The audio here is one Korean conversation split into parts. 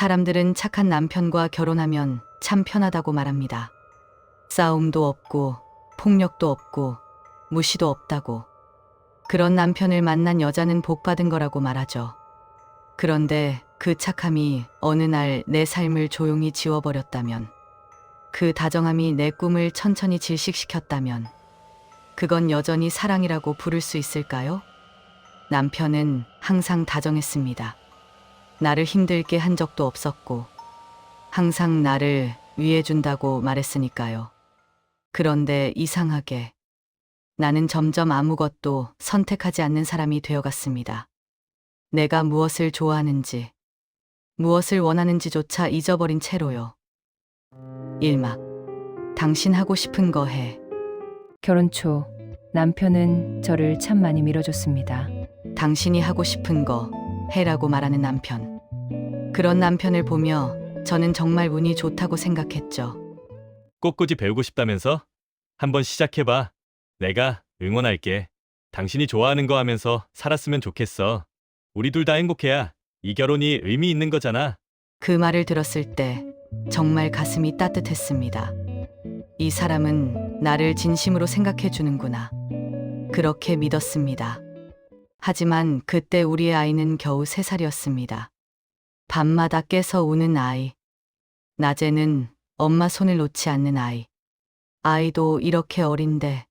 사람들은 착한 남편과 결혼하면 참 편하다고 말합니다. 싸움도 없고, 폭력도 없고, 무시도 없다고. 그런 남편을 만난 여자는 복 받은 거라고 말하죠. 그런데 그 착함이 어느 날 내 삶을 조용히 지워버렸다면, 그 다정함이 내 꿈을 천천히 질식시켰다면, 그건 여전히 사랑이라고 부를 수 있을까요? 남편은 항상 다정했습니다. 나를 힘들게 한 적도 없었고, 항상 나를 위해준다고 말했으니까요. 그런데 이상하게 나는 점점 아무것도 선택하지 않는 사람이 되어갔습니다. 내가 무엇을 좋아하는지, 무엇을 원하는지조차 잊어버린 채로요. 일막, 당신 하고 싶은 거 해. 결혼 초 남편은 저를 참 많이 밀어줬습니다. 당신이 하고 싶은 거 해라고 말하는 남편. 그런 남편을 보며 저는 정말 운이 좋다고 생각했죠. 꽃꽂이 배우고 싶다면서? 한번 시작해봐. 내가 응원할게. 당신이 좋아하는 거 하면서 살았으면 좋겠어. 우리 둘 다 행복해야 이 결혼이 의미 있는 거잖아. 그 말을 들었을 때 정말 가슴이 따뜻했습니다. 이 사람은 나를 진심으로 생각해 주는구나. 그렇게 믿었습니다. 하지만 그때 우리의 아이는 겨우 세살이었습니다 밤마다 깨서 우는 아이. 낮에는 엄마 손을 놓지 않는 아이. 아이도 이렇게 어린데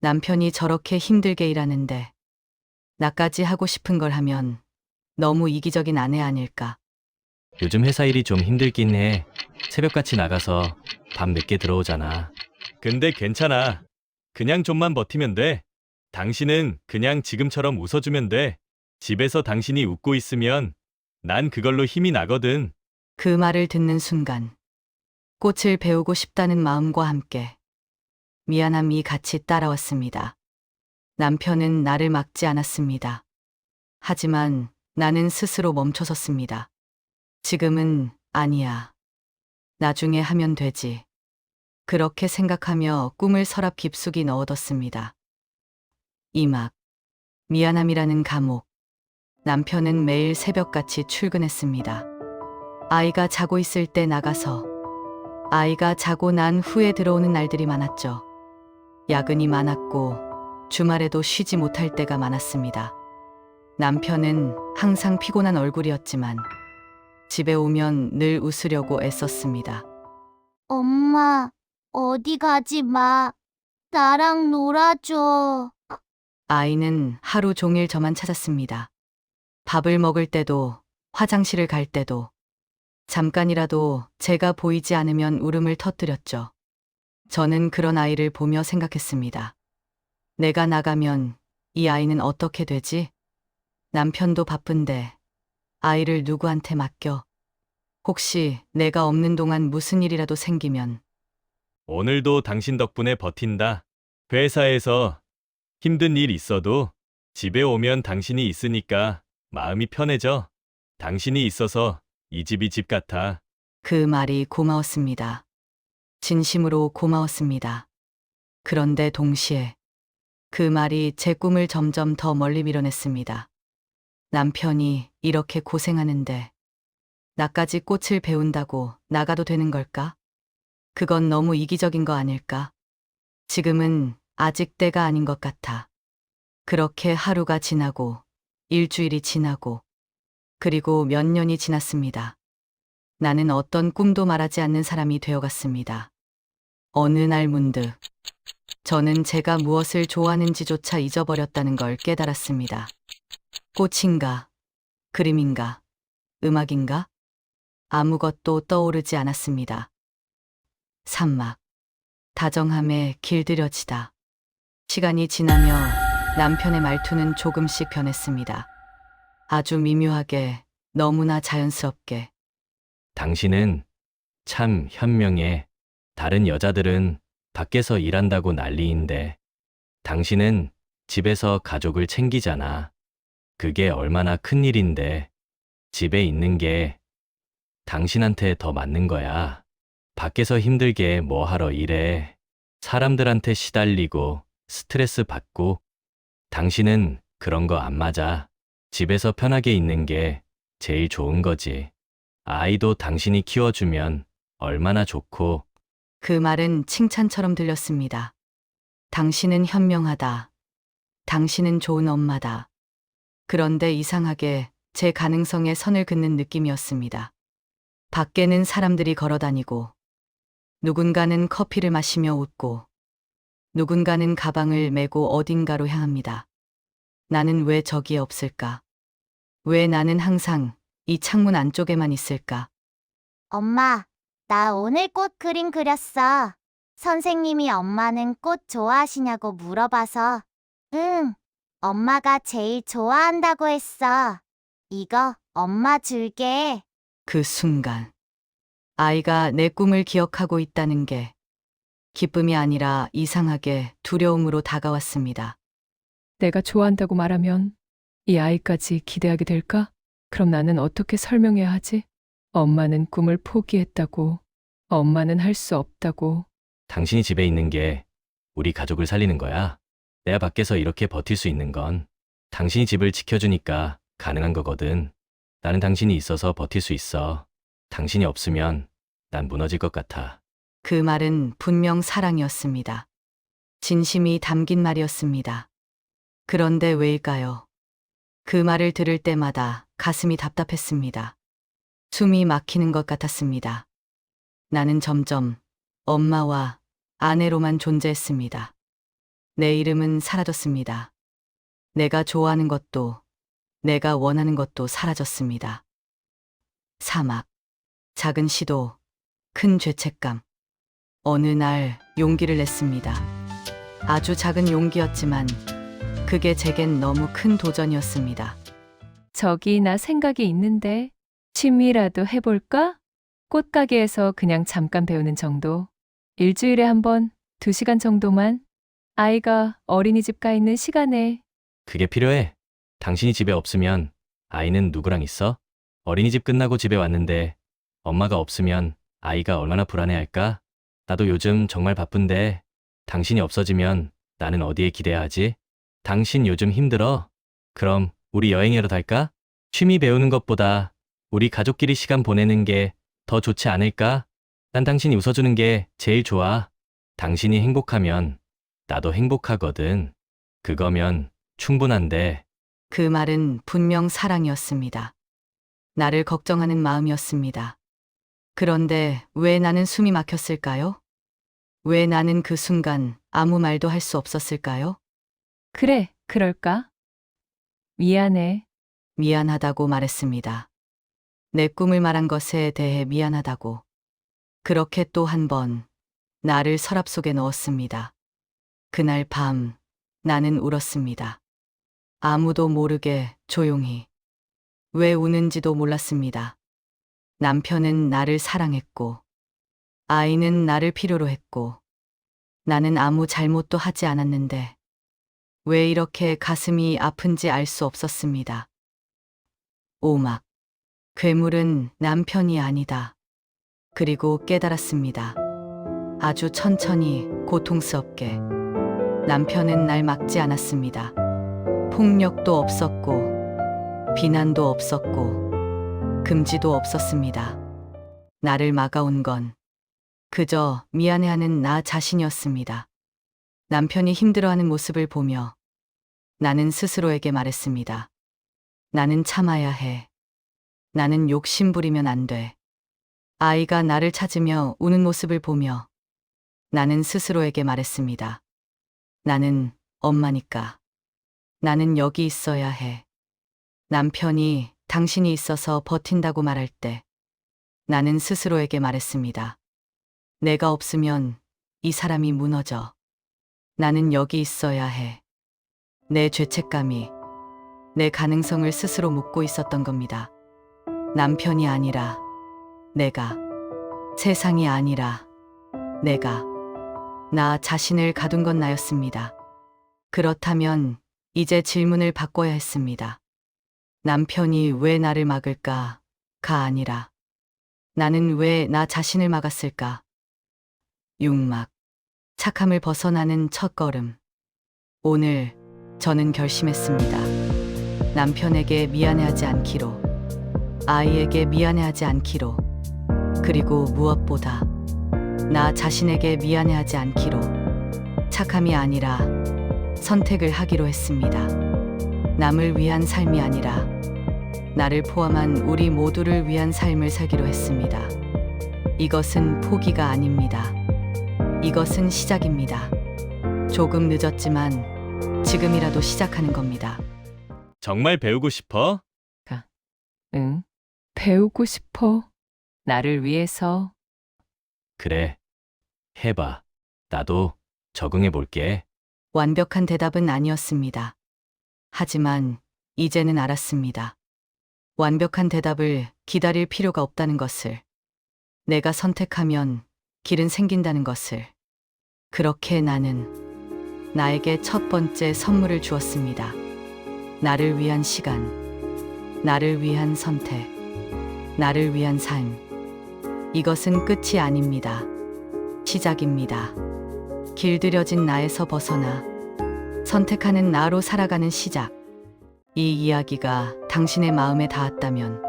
남편이 저렇게 힘들게 일하는데 나까지 하고 싶은 걸 하면 너무 이기적인 아내 아닐까. 요즘 회사 일이 좀 힘들긴 해. 새벽같이 나가서 밤 늦게 들어오잖아. 근데 괜찮아. 그냥 좀만 버티면 돼. 당신은 그냥 지금처럼 웃어주면 돼. 집에서 당신이 웃고 있으면 난 그걸로 힘이 나거든. 그 말을 듣는 순간 꽃을 배우고 싶다는 마음과 함께 미안함이 같이 따라왔습니다. 남편은 나를 막지 않았습니다. 하지만 나는 스스로 멈춰섰습니다. 지금은 아니야. 나중에 하면 되지. 그렇게 생각하며 꿈을 서랍 깊숙이 넣어뒀습니다. 이막 미안함이라는 감옥. 남편은 매일 새벽같이 출근했습니다. 아이가 자고 있을 때 나가서 아이가 자고 난 후에 들어오는 날들이 많았죠. 야근이 많았고 주말에도 쉬지 못할 때가 많았습니다. 남편은 항상 피곤한 얼굴이었지만 집에 오면 늘 웃으려고 애썼습니다. 엄마, 어디 가지 마. 나랑 놀아줘. 아이는 하루 종일 저만 찾았습니다. 밥을 먹을 때도, 화장실을 갈 때도, 잠깐이라도 제가 보이지 않으면 울음을 터뜨렸죠. 저는 그런 아이를 보며 생각했습니다. 내가 나가면 이 아이는 어떻게 되지? 남편도 바쁜데 아이를 누구한테 맡겨? 혹시 내가 없는 동안 무슨 일이라도 생기면 오늘도 당신 덕분에 버틴다. 회사에서 힘든 일 있어도 집에 오면 당신이 있으니까 마음이 편해져. 당신이 있어서 이 집이 집 같아. 그 말이 고마웠습니다. 진심으로 고마웠습니다. 그런데 동시에 그 말이 제 꿈을 점점 더 멀리 밀어냈습니다. 남편이 이렇게 고생하는데 나까지 꽃을 배운다고 나가도 되는 걸까? 그건 너무 이기적인 거 아닐까? 지금은 아직 때가 아닌 것 같아. 그렇게 하루가 지나고 일주일이 지나고 그리고 몇 년이 지났습니다. 나는 어떤 꿈도 말하지 않는 사람이 되어갔습니다. 어느 날 문득 저는 제가 무엇을 좋아하는지조차 잊어버렸다는 걸 깨달았습니다. 꽃인가, 그림인가, 음악인가? 아무것도 떠오르지 않았습니다. 산막, 다정함에 길들여지다. 시간이 지나며 남편의 말투는 조금씩 변했습니다. 아주 미묘하게, 너무나 자연스럽게. 당신은 참 현명해. 다른 여자들은 밖에서 일한다고 난리인데 당신은 집에서 가족을 챙기잖아. 그게 얼마나 큰 일인데 집에 있는 게 당신한테 더 맞는 거야. 밖에서 힘들게 뭐 하러 일해. 사람들한테 시달리고 스트레스 받고 당신은 그런 거 안 맞아. 집에서 편하게 있는 게 제일 좋은 거지. 아이도 당신이 키워주면 얼마나 좋고 그 말은 칭찬처럼 들렸습니다. 당신은 현명하다. 당신은 좋은 엄마다. 그런데 이상하게 제 가능성에 선을 긋는 느낌이었습니다. 밖에는 사람들이 걸어 다니고, 누군가는 커피를 마시며 웃고, 누군가는 가방을 메고 어딘가로 향합니다. 나는 왜 저기에 없을까? 왜 나는 항상 이 창문 안쪽에만 있을까? 엄마, 나 오늘 꽃 그림 그렸어. 선생님이 엄마는 꽃 좋아하시냐고 물어봐서, 응, 엄마가 제일 좋아한다고 했어. 이거 엄마 줄게. 그 순간 아이가 내 꿈을 기억하고 있다는 게 기쁨이 아니라 이상하게 두려움으로 다가왔습니다. 내가 좋아한다고 말하면 이 아이까지 기대하게 될까? 그럼 나는 어떻게 설명해야 하지? 엄마는 꿈을 포기했다고. 엄마는 할 수 없다고. 당신이 집에 있는 게 우리 가족을 살리는 거야. 내가 밖에서 이렇게 버틸 수 있는 건 당신이 집을 지켜주니까 가능한 거거든. 나는 당신이 있어서 버틸 수 있어. 당신이 없으면 난 무너질 것 같아. 그 말은 분명 사랑이었습니다. 진심이 담긴 말이었습니다. 그런데 왜일까요? 그 말을 들을 때마다 가슴이 답답했습니다. 숨이 막히는 것 같았습니다. 나는 점점 엄마와 아내로만 존재했습니다. 내 이름은 사라졌습니다. 내가 좋아하는 것도, 내가 원하는 것도 사라졌습니다. 사막, 작은 시도, 큰 죄책감. 어느 날 용기를 냈습니다. 아주 작은 용기였지만 그게 제겐 너무 큰 도전이었습니다. 저기 나 생각이 있는데 취미라도 해볼까? 꽃가게에서 그냥 잠깐 배우는 정도. 일주일에 한 번, 두 시간 정도만. 아이가 어린이집 가 있는 시간에 그게 필요해. 당신이 집에 없으면 아이는 누구랑 있어? 어린이집 끝나고 집에 왔는데 엄마가 없으면 아이가 얼마나 불안해할까? 나도 요즘 정말 바쁜데 당신이 없어지면 나는 어디에 기대야 하지? 당신 요즘 힘들어? 그럼 우리 여행이라도 할까? 취미 배우는 것보다 우리 가족끼리 시간 보내는 게 더 좋지 않을까? 난 당신이 웃어주는 게 제일 좋아. 당신이 행복하면 나도 행복하거든. 그거면 충분한데 그 말은 분명 사랑이었습니다. 나를 걱정하는 마음이었습니다. 그런데 왜 나는 숨이 막혔을까요? 왜 나는 그 순간 아무 말도 할 수 없었을까요? 그래, 그럴까? 미안해. 미안하다고 말했습니다. 내 꿈을 말한 것에 대해 미안하다고. 그렇게 또 한 번 나를 서랍 속에 넣었습니다. 그날 밤 나는 울었습니다. 아무도 모르게 조용히. 왜 우는지도 몰랐습니다. 남편은 나를 사랑했고, 아이는 나를 필요로 했고, 나는 아무 잘못도 하지 않았는데, 왜 이렇게 가슴이 아픈지 알 수 없었습니다. 오막. 괴물은 남편이 아니다. 그리고 깨달았습니다. 아주 천천히 고통스럽게. 남편은 날 막지 않았습니다. 폭력도 없었고, 비난도 없었고, 금지도 없었습니다. 나를 막아온 건 그저 미안해하는 나 자신이었습니다. 남편이 힘들어하는 모습을 보며 나는 스스로에게 말했습니다. 나는 참아야 해. 나는 욕심 부리면 안 돼. 아이가 나를 찾으며 우는 모습을 보며 나는 스스로에게 말했습니다. 나는 엄마니까. 나는 여기 있어야 해. 남편이 당신이 있어서 버틴다고 말할 때 나는 스스로에게 말했습니다. 내가 없으면 이 사람이 무너져. 나는 여기 있어야 해. 내 죄책감이 내 가능성을 스스로 묻고 있었던 겁니다. 남편이 아니라 내가, 세상이 아니라 내가, 나 자신을 가둔 건 나였습니다. 그렇다면 이제 질문을 바꿔야 했습니다. 남편이 왜 나를 막을까? 가 아니라 나는 왜 나 자신을 막았을까? 육막, 착함을 벗어나는 첫 걸음. 오늘 저는 결심했습니다. 남편에게 미안해하지 않기로. 아이에게 미안해하지 않기로. 그리고 무엇보다 나 자신에게 미안해하지 않기로. 착함이 아니라 선택을 하기로 했습니다. 남을 위한 삶이 아니라 나를 포함한 우리 모두를 위한 삶을 살기로 했습니다. 이것은 포기가 아닙니다. 이것은 시작입니다. 조금 늦었지만 지금이라도 시작하는 겁니다. 정말 배우고 싶어? 응. 배우고 싶어. 나를 위해서. 그래. 해봐. 나도 적응해 볼게. 완벽한 대답은 아니었습니다. 하지만 이제는 알았습니다. 완벽한 대답을 기다릴 필요가 없다는 것을. 내가 선택하면 길은 생긴다는 것을. 그렇게 나는 나에게 첫 번째 선물을 주었습니다. 나를 위한 시간. 나를 위한 선택. 나를 위한 삶. 이것은 끝이 아닙니다. 시작입니다. 길들여진 나에서 벗어나 선택하는 나로 살아가는 시작. 이 이야기가 당신의 마음에 닿았다면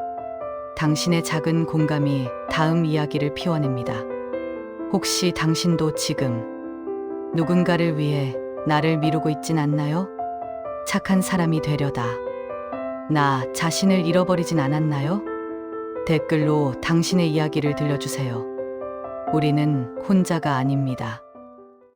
당신의 작은 공감이 다음 이야기를 피워냅니다. 혹시 당신도 지금 누군가를 위해 나를 미루고 있진 않나요? 착한 사람이 되려다. 나 자신을 잃어버리진 않았나요? 댓글로 당신의 이야기를 들려주세요. 우리는 혼자가 아닙니다.